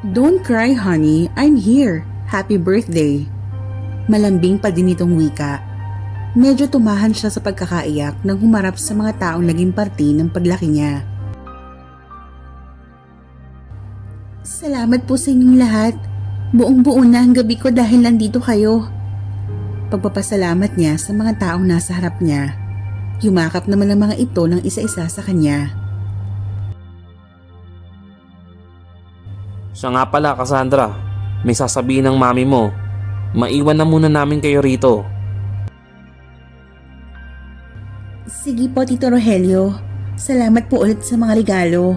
Don't cry honey, I'm here. Happy birthday. Malambing pa din itong wika. Medyo tumahan siya sa pagkakaiyak nang humarap sa mga taong naging parte ng paglaki niya. Salamat po sa inyong lahat. Buong buo na ang gabi ko dahil nandito kayo. Pagpapasalamat niya sa mga taong nasa harap niya. Yumakap naman ang mga ito ng isa-isa sa kanya. Siya nga pala, Cassandra. May sasabihin ng mami mo. Maiwan na muna namin kayo rito. Sige po, Tito Rogelio. Salamat po ulit sa mga regalo.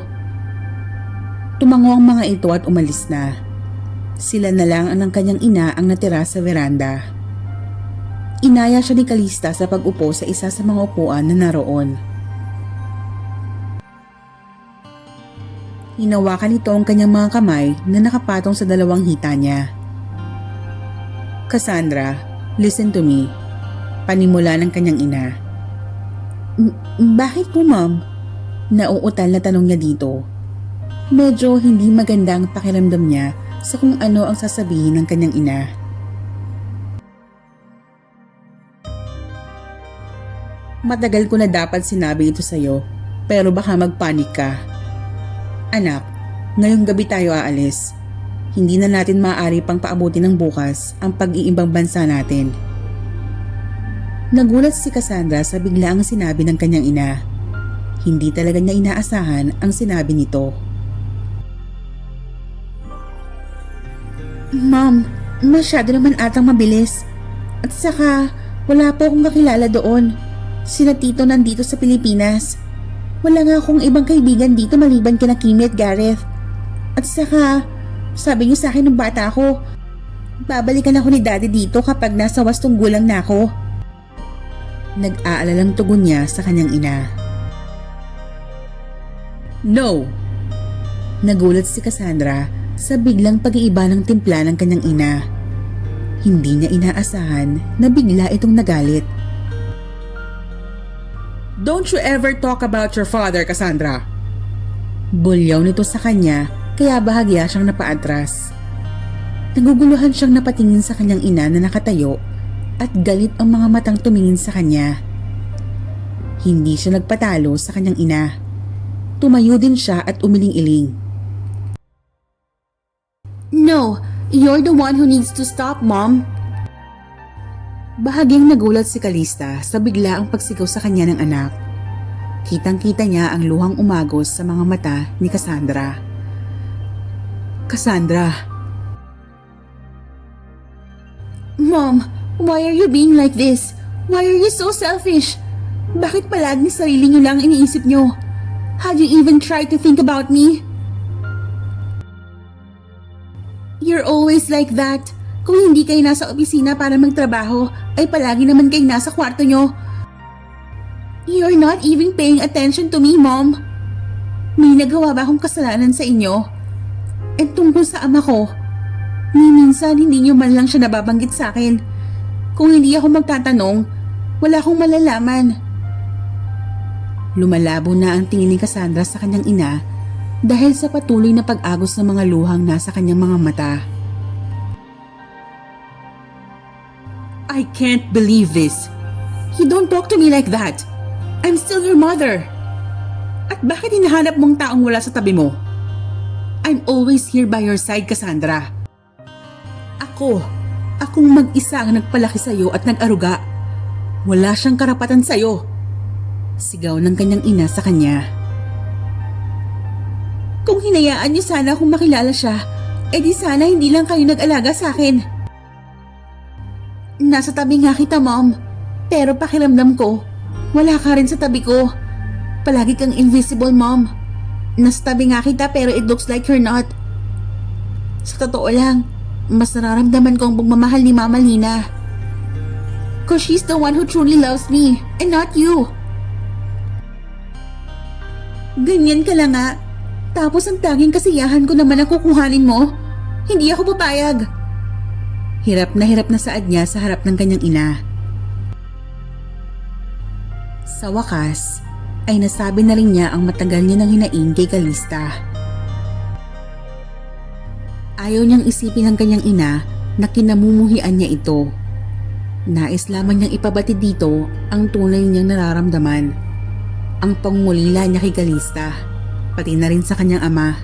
Tumango ang mga ito at umalis na. Sila na lang ang ng kanyang ina ang natira sa veranda. Inaya siya ni Kalista sa pag-upo sa isa sa mga upuan na naroon. Hinawakan nito ang kanyang mga kamay na nakapatong sa dalawang hita niya. Cassandra, listen to me. Panimula ng kanyang ina. "M- Bakit po ma'am? Nauutal na tanong niya dito. Medyo hindi maganda ang pakiramdam niya sa kung ano ang sasabihin ng kanyang ina. Matagal ko na dapat sinabi ito sa'yo, pero baka magpanik ka. Anak, ngayong gabi tayo aalis. Hindi na natin maaari pang paabuti ng bukas ang pag-iimbang bansa natin. Nagulat si Cassandra sa biglaang sinabi ng kanyang ina. Hindi talaga niya inaasahan ang sinabi nito. Ma'am, masyado naman atang mabilis. At saka, wala po akong kakilala doon. Sina Tito nandito sa Pilipinas. Wala nga akong ibang kaibigan dito maliban kina Kimi at Gareth. At saka, sabi niyo sa akin ng bata ako, babalikan ako ni Daddy dito kapag nasa wastong gulang na ako. Nag-aalalang tugon niya sa kanyang ina. No! Nagulat si Cassandra sa biglang pag-iiba ng timpla ng kanyang ina. Hindi niya inaasahan na bigla itong nagalit. Don't you ever talk about your father, Cassandra. Bulyaw nito sa kanya kaya bahagya siyang napaatras. Naguguluhan siyang napatingin sa kanyang ina na nakatayo at galit ang mga matang tumingin sa kanya. Hindi siya nagpatalo sa kanyang ina. Tumayo din siya at umiling-iling. No, you're the one who needs to stop, Mom. Bahagyang nagulat si Kalista sa bigla ang pagsigaw sa kanya ng anak. Kitang-kita niya ang luhang umagos sa mga mata ni Cassandra. Cassandra. Mom, why are you being like this? Why are you so selfish? Bakit palaging sarili niyo lang iniisip niyo? Have you even tried to think about me? You're always like that. Kung hindi kayo nasa opisina para magtrabaho, ay palagi naman kayo nasa kwarto nyo. You're not even paying attention to me, Mom. May nagawa ba akong kasalanan sa inyo? At tungkol sa ama ko, minsan hindi nyo man lang siya nababanggit sa akin. Kung hindi ako magtatanong, wala akong malalaman. Lumalabo na ang tingin ni Cassandra sa kanyang ina dahil sa patuloy na pag-agos ng mga luhang nasa kanyang mga mata. I can't believe this. You don't talk to me like that. I'm still your mother. At bakit hinahanap mong taong wala sa tabi mo? I'm always here by your side, Cassandra. Ako, akong mag-isa ang nagpalaki sa'yo at nag-aruga. Wala siyang karapatan sa'yo. Sigaw ng kanyang ina sa kanya. Kung hinayaan niyo sana akong makilala siya, edi sana hindi lang kayo nag-alaga sa akin. Nasa tabi nga kita, Mom. Pero pakiramdam ko, wala ka rin sa tabi ko. Palagi kang invisible, Mom. Nasa tabi nga kita pero it looks like you're not. Sa totoo lang, mas nararamdaman ko ang pagmamahal ni Mama Lina. Cause she's the one who truly loves me, and not you. Ganyan ka lang nga. Tapos ang tanging kasiyahan ko naman ang kukuhanin mo. Hindi ako papayag. Hirap na hirap na saad niya sa harap ng kanyang ina. Sa wakas, ay nasabi na rin niya ang matagal niya nang hinaing kay Kalista. Ayaw niyang isipin ng kanyang ina na kinamumuhian niya ito. Nais lamang niyang ipabatid dito ang tunay niyang nararamdaman. Ang pangmulila niya kay Kalista, pati na rin sa kanyang ama.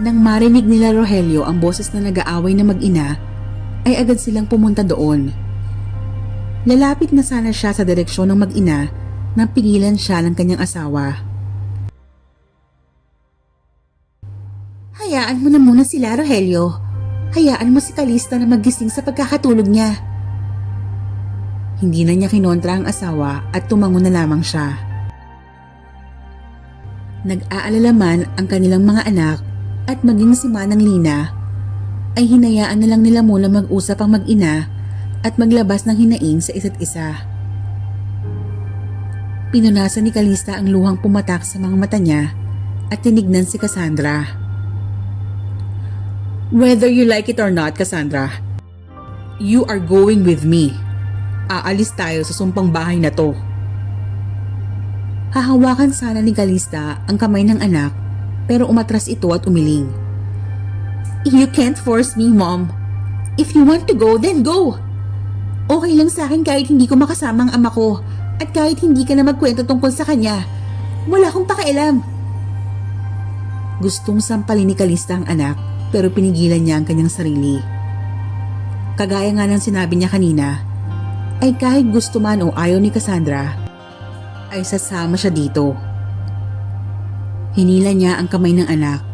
Nang marinig nila Rogelio ang boses na nag-aaway na mag-ina, ay agad silang pumunta doon. Lalapit na sana siya sa direksyon ng mag-ina nang pigilan siya ng kanyang asawa. Hayaan mo na muna sila, Rogelio. Hayaan mo si Kalista na magising sa pagkakatulog niya. Hindi na niya kinontra ang asawa at tumango na lamang siya. Nag-aalala man ang kanilang mga anak at maging si Manang Lina ay hinayaan na lang nila muna mag-usap ang mag-ina at maglabas ng hinaing sa isa't isa. Pinunasan ni Kalista ang luhang pumatak sa mga mata niya at tinignan si Cassandra. Whether you like it or not, Cassandra, you are going with me. Aalis tayo sa sumpang bahay na to. Hahawakan sana ni Kalista ang kamay ng anak pero umatras ito at umiling. You can't force me, Mom. If you want to go, then go. Okay lang sa akin kahit hindi ko makasama ang ama ko at kahit hindi ka na magkwento tungkol sa kanya. Wala akong pakialam. Gustong sampalin ni Kalista ang anak pero pinigilan niya ang kanyang sarili. Kagaya nga ng sinabi niya kanina, ay kahit gusto man o ayaw ni Cassandra, ay sasama siya dito. Hinila niya ang kamay ng anak.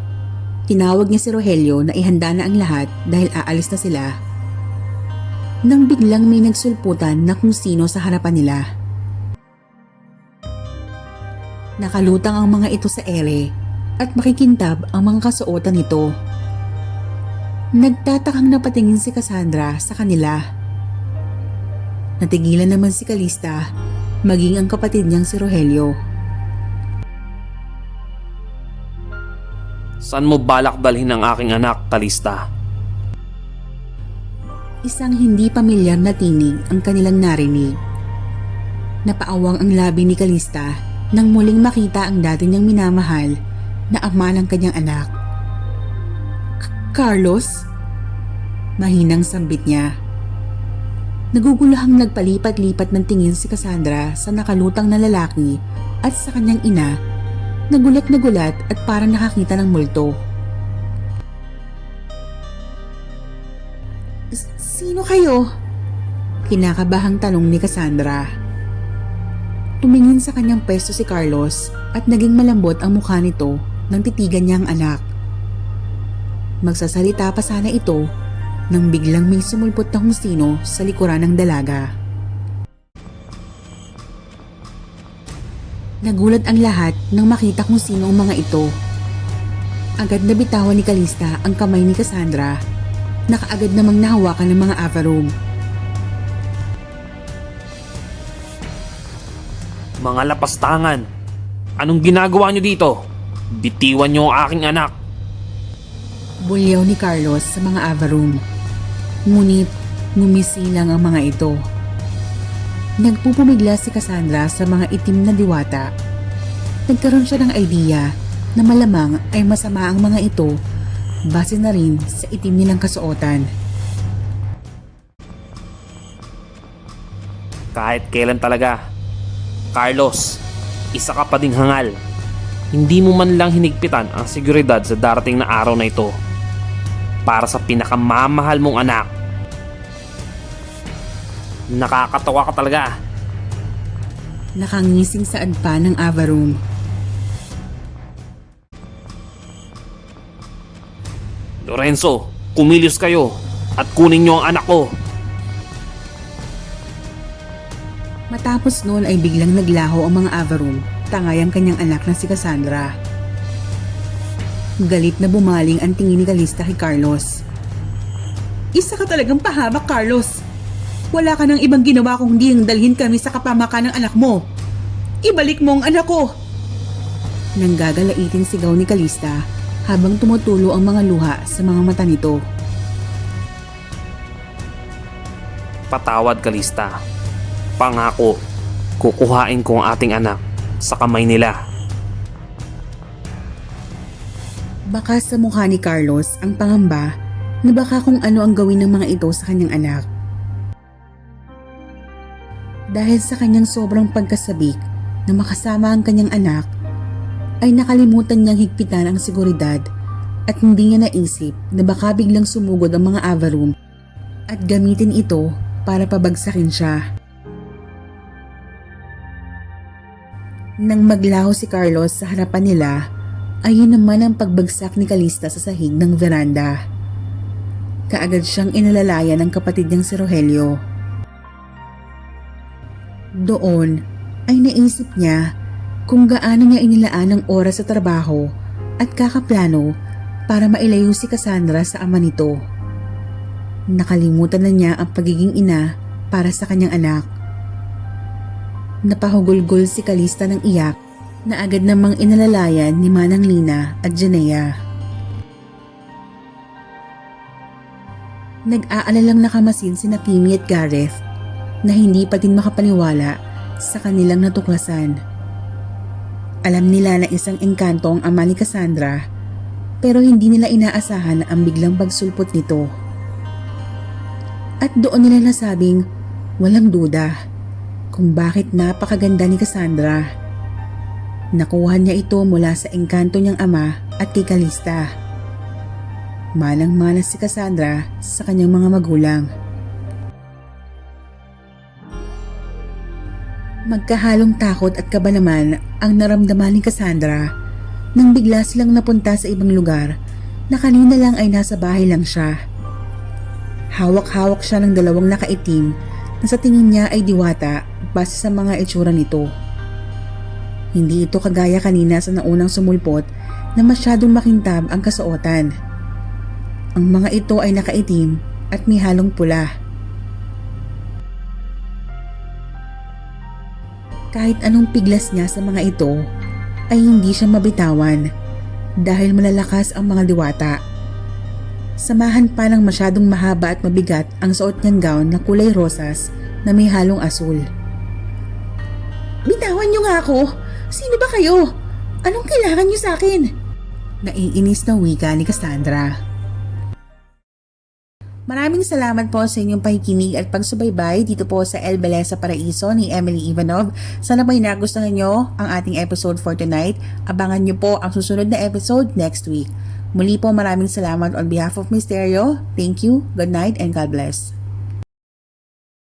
Tinawag niya si Rogelio na ihanda na ang lahat dahil aalis na sila. Nang biglang may nagsulputan na kung sino sa harapan nila. Nakalutang ang mga ito sa ere at makikintab ang mga kasuotan nito. Nagtatakang napatingin si Cassandra sa kanila. Natigilan naman si Kalista, maging ang kapatid niyang si Rogelio. Saan mo balak dalhin ang aking anak, Kalista? Isang hindi pamilyar na tinig ang kanilang narinig. Napaawang ang labi ni Kalista nang muling makita ang dati niyang minamahal na ama ng kanyang anak. Carlos? Mahinang sambit niya. Naguguluhang nagpalipat-lipat ng tingin si Cassandra sa nakalutang na lalaki at sa kanyang ina. Nagulat na gulat at parang nakakita ng multo. Sino kayo? Kinakabahang tanong ni Cassandra. Tumingin sa kanyang pwesto si Carlos at naging malambot ang mukha nito nang titigan niya ang anak. Magsasalita pa sana ito nang biglang may sumulpot na kung sino sa likuran ng dalaga. Nagulat ang lahat nang makita kung sino ang mga ito. Agad na bitawan ni Kalista ang kamay ni Cassandra na kaagad namang nahawakan ng mga Avaroom. Mga lapastangan! Anong ginagawa niyo dito? Bitiwan niyo ang aking anak! Bulyaw ni Carlos sa mga Avaroom. Ngunit ngumisi lang ang mga ito. Nagpupumigla si Cassandra sa mga itim na diwata. Nagkaroon siya ng idea na malamang ay masama ang mga ito base na rin sa itim nilang kasuotan. Kahit kailan talaga. Carlos, isa ka pa ding hangal. Hindi mo man lang hinigpitan ang seguridad sa darating na araw na ito. Para sa pinakamamahal mong anak. Nakakatawa ka talaga. Nakangising sa adpa ng Avaroom. Lorenzo, kumilos kayo at kunin niyo ang anak ko. Matapos noon ay biglang naglaho ang mga Avaroom, tangay ang kanyang anak na si Cassandra. Galit na bumaling ang tingin ni Kalista kay Carlos. Isa ka talagang pahamak, Carlos. Wala ka nang ibang ginawa kung hindi ang dalhin kami sa kapamakan ng anak mo. Ibalik mo ang anak ko! Nang gagalaitin sigaw ni Kalista habang tumutulo ang mga luha sa mga mata nito. Patawad Kalista. Pangako, kukuhain ko ang ating anak sa kamay nila. Baka sa mukha ni Carlos ang pangamba na baka kung ano ang gawin ng mga ito sa kanyang anak. Dahil sa kanyang sobrang pagkasabik na makasama ang kanyang anak, ay nakalimutan niyang higpitan ang seguridad at hindi niya naisip na baka biglang sumugod ang mga Avaroom at gamitin ito para pabagsakin siya. Nang maglaho si Carlos sa harapan nila, ayun naman ang pagbagsak ni Kalista sa sahig ng veranda. Kaagad siyang inalalayan ng kapatid niyang si Rogelio. Doon ay naisip niya kung gaano niya inilaan ang oras sa trabaho at kakaplano para mailayo si Cassandra sa ama nito. Nakalimutan na niya ang pagiging ina para sa kanyang anak. Napahugulgol si Kalista ng iyak na agad namang inalalayan ni Manang Lina at Janea. Nag-aalalang nakamasin si Kimi at Gareth na hindi pa din makapaniwala sa kanilang natuklasan. Alam nila na isang engkanto ang ama ni Cassandra pero hindi nila inaasahan ang biglang pagsulpot nito. At doon nila nasabing walang duda kung bakit napakaganda ni Cassandra. Nakuha niya ito mula sa engkanto niyang ama at kay Kalista. Manang-manas si Cassandra sa kanyang mga magulang. Magkahalong takot at kaba naman ang naramdaman ni Cassandra nang bigla silang napunta sa ibang lugar na kanina lang ay nasa bahay lang siya. Hawak-hawak siya ng dalawang nakaitim na sa tingin niya ay diwata base sa mga itsura nito. Hindi ito kagaya kanina sa naunang sumulpot na masyadong makintab ang kasuotan. Ang mga ito ay nakaitim at may halong pula. Kahit anong piglas niya sa mga ito, ay hindi siya mabitawan dahil malalakas ang mga diwata. Samahan pa ng masyadong mahaba at mabigat ang suot niyang gown na kulay rosas na may halong asul. Bitawan niyo nga ako! Sino ba kayo? Anong kailangan niyo sa akin? Naiinis na wika ni Cassandra. Maraming salamat po sa inyong pakikinig at pagsubaybay dito po sa El Beleza Paraiso ni Emily Ivanov. Sana po nagustuhan nyo ang ating episode for tonight. Abangan nyo po ang susunod na episode next week. Muli po maraming salamat on behalf of Mysterio. Thank you, good night, and God bless.